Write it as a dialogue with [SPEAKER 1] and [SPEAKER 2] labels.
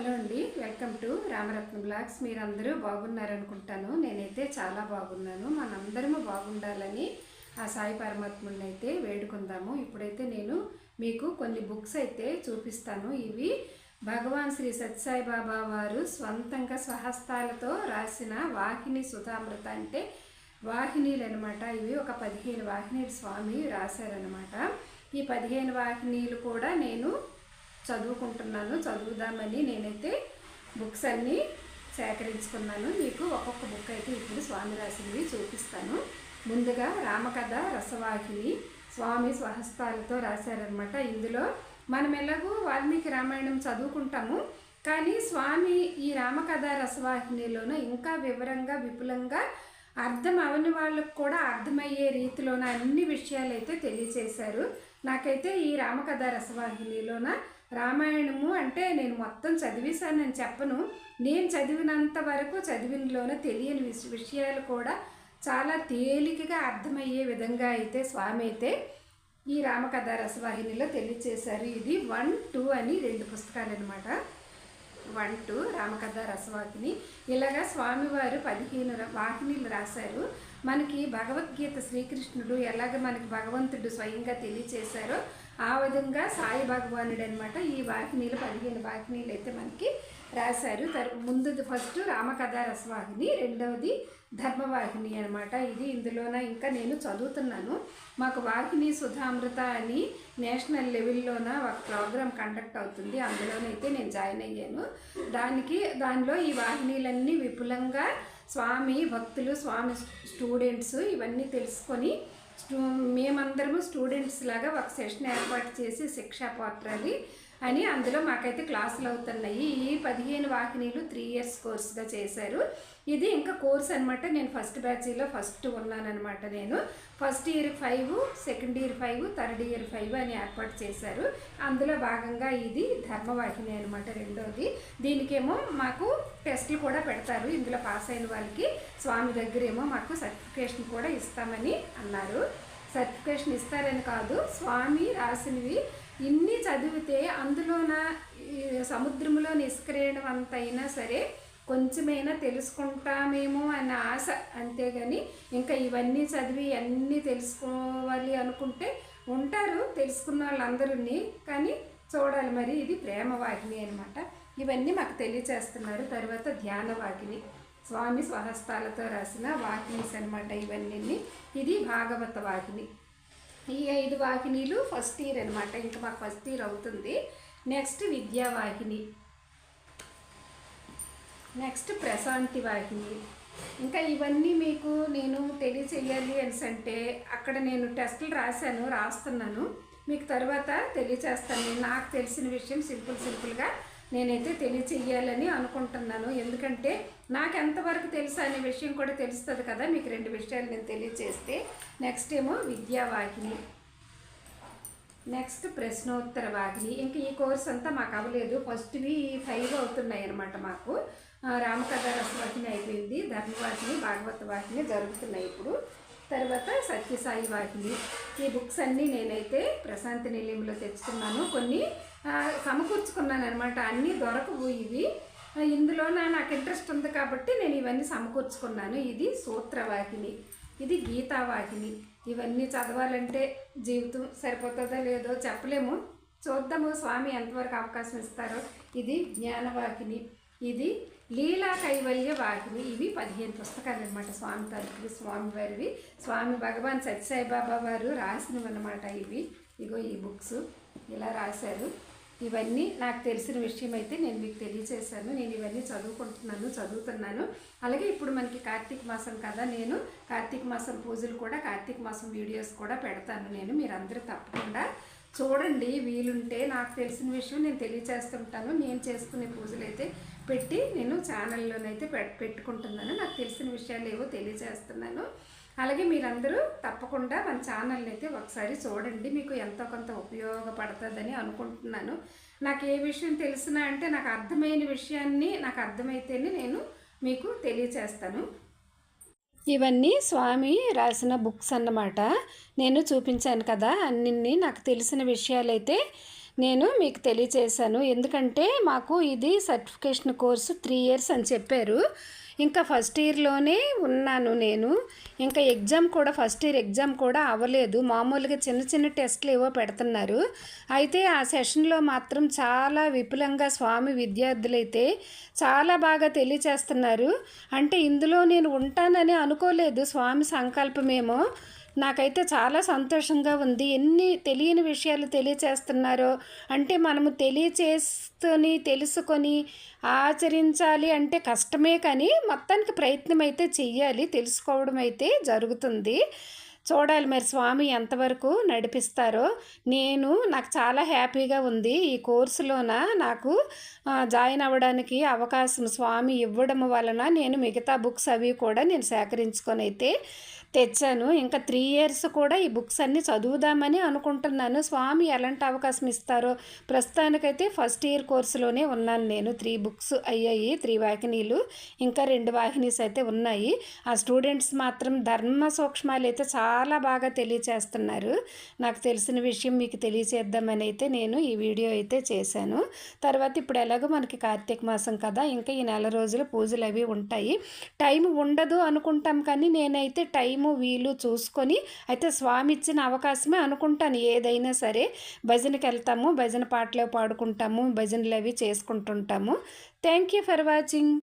[SPEAKER 1] Hello అండి welcome to Ramaratna blogs. మీరందరూ బాగున్నారనుకుంటాను. నేనైతే చాలా బాగున్నాను. మనందరము బాగుండాలని ఆ సాయి పరమాత్ముడిని అయితే వేడుకుందాము. ఇప్పుడైతే నేను మీకు కొన్ని బుక్స్ అయితే చూపిస్తాను. ఇవి భగవాన్ శ్రీ సత్యసాయి బాబా వారు స్వంతంగా స్వహస్తాలతో రాసిన వాహిని సుధామృత అంటే వాహినీలు అనమాట ఇవి ఒక పదిహేను వాహినీలు స్వామి రాశారనమాట. ఈ పదిహేను వాహినీలు కూడా నేను చదువుకుంటున్నాను చదువుదామని నేనైతే బుక్స్ అన్నీ సేకరించుకున్నాను. మీకు ఒక్కొక్క బుక్ అయితే ఇప్పుడు స్వామి రాసింది చూపిస్తాను. ముందుగా రామకథ రసవాహిని స్వామి స్వహస్తాలతో రాశారనమాట ఇందులో మనం ఎలాగో వాల్మీకి రామాయణం చదువుకుంటాము కానీ స్వామి ఈ రామకథ రసవాహినిలోనూ ఇంకా వివరంగా విపులంగా అర్థం అవని వాళ్ళకు కూడా అర్థమయ్యే రీతిలోన అన్ని విషయాలు అయితే తెలియచేశారు. నాకైతే ఈ రామకథ రసవాహినిలోన రామాయణము అంటే నేను మొత్తం చదివేశానని చెప్పను. నేను చదివినంత వరకు చదివినలోనే తెలియని విష విషయాలు కూడా చాలా తేలికగా అర్థమయ్యే విధంగా అయితే స్వామి అయితే ఈ రామకథ రసవాహినిలో తెలియచేశారు. ఇది వన్ టూ అని రెండు పుస్తకాలు అనమాట వన్ టూ రామకథ రసవాహిని. ఇలాగా స్వామివారు పదిహేను వాహినీలు రాశారు. మనకి భగవద్గీత శ్రీకృష్ణుడు ఎలాగ మనకి భగవంతుడు స్వయంగా తెలియచేశారో ఆ విధంగా సాయి భగవానుడు అనమాట ఈ వాహినీలు పదిహేను వాహినీలు అయితే మనకి రాశారు. తర్ ముందుది ఫస్ట్ రామకథా రసవాహిని రెండవది ధర్మవాహిని అనమాట ఇది ఇందులోన ఇంకా నేను చదువుతున్నాను. మాకు వాహిని సుధామృత అని నేషనల్ లెవెల్లోన ఒక ప్రోగ్రామ్ కండక్ట్ అవుతుంది. అందులోనైతే నేను జాయిన్ అయ్యాను. దానికి దానిలో ఈ వాహినీలన్నీ విపులంగా స్వామి భక్తులు స్వామి స్టూడెంట్స్ ఇవన్నీ తెలుసుకొని స్టూ మేమందరము స్టూడెంట్స్ లాగా ఒక సెషన్ ఏర్పాటు చేసి శిక్షా పాత్రలు అని అందులో మాకైతే క్లాసులు అవుతున్నాయి. ఈ పదిహేను వాహినీలు త్రీ ఇయర్స్ కోర్సుగా చేశారు. ఇది ఇంకా కోర్స్ అనమాట నేను ఫస్ట్ బ్యాచ్లో ఫస్ట్ ఉన్నానన్నమాట నేను. First year five second year five third year five అని ఏర్పాటు చేశారు. అందులో భాగంగా ఇది ధర్మవాహిని అనమాట రెండోది. దీనికేమో మాకు టెస్టులు కూడా పెడతారు. ఇందులో పాస్ అయిన వాళ్ళకి స్వామి దగ్గరేమో మాకు సర్టిఫికేషన్ కూడా ఇస్తామని అన్నారు. సర్టిఫికేషన్ ఇస్తారని కాదు స్వామి రాసినవి ఇన్ని చదివితే అందులోన ఈ సముద్రంలో నిష్క్రియడం అంత అయినా సరే కొంచెమైనా తెలుసుకుంటామేమో అన్న ఆశ. అంతేగాని ఇంకా ఇవన్నీ చదివి అన్నీ తెలుసుకోవాలి అనుకుంటే ఉంటారు తెలుసుకున్న వాళ్ళందరూని కానీ చూడాలి మరి. ఇది ప్రేమ వాహిని అనమాట ఇవన్నీ మాకు తెలియచేస్తున్నారు. తర్వాత ధ్యాన వాహిని. స్వామి స్వహస్తాలతో రాసిన వాహినీస్ అనమాట ఇవన్నీ ఇది భాగవత వాహిని. ఈ ఐదు వాహినీలు ఫస్ట్ ఇయర్ అనమాట ఇంకా మాకు ఫస్ట్ ఇయర్ అవుతుంది. Next Vidyavahini next Prashanti Vahini. ఇంకా ఇవన్నీ మీకు నేను తెలియచేయాలి అని అంటే అక్కడ నేను టెస్టులు రాశాను రాస్తున్నాను. మీకు తర్వాత తెలియచేస్తాను. నాకు తెలిసిన విషయం సింపుల్ సింపుల్గా నేనైతే తెలియచేయాలని అనుకుంటున్నాను. ఎందుకంటే నాకు ఎంతవరకు తెలుసు అనే విషయం కూడా తెలుస్తుంది కదా మీకు రెండు విషయాలు నేను తెలియచేస్తే. నెక్స్ట్ ఏమో విద్యావాహిని. నెక్స్ట్ ప్రశ్నోత్తర వాహిని. ఇంకా ఈ కోర్స్ అంతా మాకు అవ్వలేదు. ఫస్ట్వి ఫైవ్ అవుతున్నాయి అనమాట మాకు రామకథ రసవాహిని అయిపోయింది. ధర్మవాహిని భాగవత వాహిని జరుగుతున్నాయి ఇప్పుడు. తర్వాత సత్యసాయి వాహిని ఈ బుక్స్ అన్నీ నేనైతే ప్రశాంతి నిలయంలో తెచ్చుకున్నాను. కొన్ని సమకూర్చుకున్నాను అనమాట అన్నీ దొరకవు ఇవి. ఇందులో నా- నాకు ఇంట్రెస్ట్ ఉంది కాబట్టి నేను ఇవన్నీ సమకూర్చుకున్నాను. ఇది సూత్రవాహిని. ఇది గీతావాహిని. ఇవన్నీ చదవాలంటే జీవితం సరిపోతుందో లేదో చెప్పలేము. చూద్దాము స్వామి ఎంతవరకు అవకాశం ఇస్తారో. ఇది జ్ఞానవాహిని. ఇది లీలా కైవల్య వాహిని. ఇవి పదిహేను పుస్తకాలు అనమాట స్వామి తరపువి స్వామి వారివి స్వామి భగవాన్ సత్యసాయిబాబా వారు రాసినవి అనమాట ఇవి. ఇగో ఈ బుక్స్ ఇలా రాశారు. ఇవన్నీ నాకు తెలిసిన విషయం అయితే నేను మీకు తెలియచేశాను. నేను ఇవన్నీ చదువుకుంటున్నాను చదువుతున్నాను. అలాగే ఇప్పుడు మనకి కార్తీక మాసం కదా నేను కార్తీక మాసం పూజలు కూడా కార్తీక మాసం వీడియోస్ కూడా పెడతాను నేను. మీరందరూ తప్పకుండా చూడండి వీలుంటే నాకు తెలిసిన విషయం నేను తెలియచేస్తుంటాను. నేను చేసుకునే పూజలు అయితే పెట్టి నేను ఛానల్లోనైతే పెట్ పెట్టుకుంటున్నాను. నాకు తెలిసిన విషయాలు ఏవో తెలియజేస్తున్నాను అలాగే మీరందరూ తప్పకుండా మన ఛానల్ని అయితే ఒకసారి చూడండి. మీకు ఎంతో కొంత ఉపయోగపడుతుందని అనుకుంటున్నాను. నాకు ఏ విషయం తెలిసినా అంటే నాకు అర్థమైన విషయాన్ని నాకు అర్థమైతేనే నేను మీకు తెలియచేస్తాను. ఇవన్నీ స్వామి రాసిన బుక్స్ అన్నమాట. నేను చూపించాను కదా అన్ని నాకు తెలిసిన విషయాలైతే నేను మీకు తెలియచేశాను. ఎందుకంటే మాకు ఇది సర్టిఫికేషన్ కోర్సు త్రీ ఇయర్స్ అని చెప్పారు. ఇంకా ఫస్ట్ ఇయర్లోనే ఉన్నాను నేను. ఇంకా ఎగ్జామ్ కూడా ఫస్ట్ ఇయర్ ఎగ్జామ్ కూడా అవ్వలేదు. మామూలుగా చిన్న చిన్న టెస్ట్లు ఏవో పెడుతున్నారు. అయితే ఆ సెషన్లో మాత్రం చాలా విపులంగా స్వామి విద్యార్థులైతే చాలా బాగా తెలియచేస్తున్నారు. అంటే ఇందులో నేను ఉంటానని అనుకోలేదు. స్వామి సంకల్పమేమో. నాకైతే చాలా సంతోషంగా ఉంది. ఎన్ని తెలియని విషయాలు తెలియచేస్తున్నారో అంటే మనము తెలియచేస్తుని తెలుసుకొని ఆచరించాలి అంటే కష్టమే కానీ మొత్తానికి ప్రయత్నం అయితే చెయ్యాలి. తెలుసుకోవడం అయితే జరుగుతుంది. చూడాలి మరి స్వామి ఎంతవరకు నడిపిస్తారో. నేను నాకు చాలా హ్యాపీగా ఉంది. ఈ కోర్సులోన నాకు జాయిన్ అవ్వడానికి అవకాశం స్వామి ఇవ్వడం వలన నేను మిగతా బుక్స్ అవి కూడా నేను సేకరించుకొని అయితే తెచ్చాను. ఇంకా త్రీ ఇయర్స్ కూడా ఈ బుక్స్ అన్నీ చదువుదామని అనుకుంటున్నాను. స్వామి ఎలాంటి అవకాశం ఇస్తారో ప్రస్తుతానికైతే ఫస్ట్ ఇయర్ కోర్సులోనే ఉన్నాను నేను. త్రీ బుక్స్ అయ్యాయి. త్రీ వాహినీలు ఇంకా రెండు వాహినీస్ అయితే ఉన్నాయి. ఆ స్టూడెంట్స్ మాత్రం ధర్మ సూక్ష్మాలు అయితే చాలా బాగా తెలియచేస్తున్నారు. నాకు తెలిసిన విషయం మీకు తెలియచేద్దామని అయితే నేను ఈ వీడియో అయితే చేశాను. తర్వాత ఇప్పుడు ఎలాగో మనకి కార్తీక మాసం కదా ఇంకా ఈ నెల రోజులు పూజలు అవి ఉంటాయి. టైం ఉండదు అనుకుంటాం కానీ నేనైతే టైం టైము వీలు చూసుకొని అయితే స్వామి ఇచ్చిన అవకాశమే అనుకుంటాను ఏదైనా సరే. భజనకి వెళ్తాము భజన పాటలు పాడుకుంటాము భజనలు అవి చేసుకుంటుంటాము. Thank you for watching